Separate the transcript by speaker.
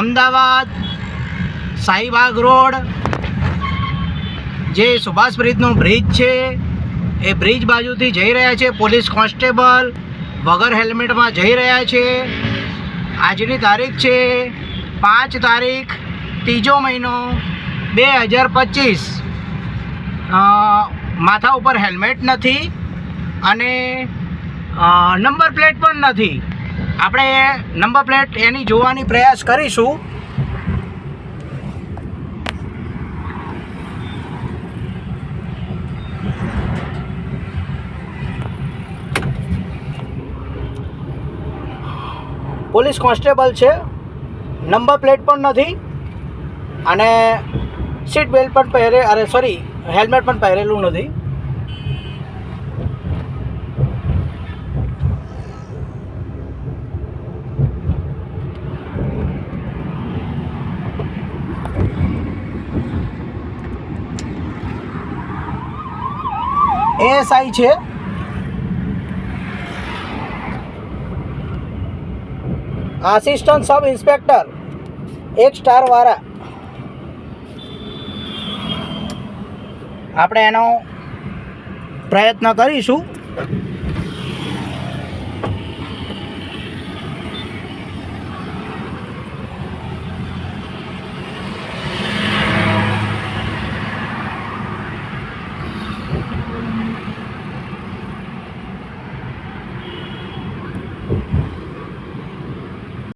Speaker 1: Ahmedabad Shahibaug road, જે Subhash બ્રિજનો bridge છે, એ bridge બાજુથી જઈ રહ્યા છે પોલીસ કોન્સ્ટેબલ, વગર હેલ્મેટમાં જઈ રહ્યા છે. આજની તારીખ છે પાંચ તારીખ, ત્રીજો મહિનો બે હજાર પચીસ. માથા ઉપર હેલ્મેટ નથી અને નંબર પ્લેટ પણ નથી. આપણે નંબર પ્લેટ એની જોવાની પ્રયાસ કરીશું. પોલીસ કોન્સ્ટેબલ છે. નંબર પ્લેટ પણ નથી. અને સીટ બેલ્ટ પણ પહેરે, અરે સોરી હેલ્મેટ પણ પહેરેલું નથી. એએસઆઈ છે. આસિસ્ટન્ટ સબ ઇન્સ્પેક્ટર એક સ્ટાર વાળા. આપણે એનો પ્રયત્ન કરીશું.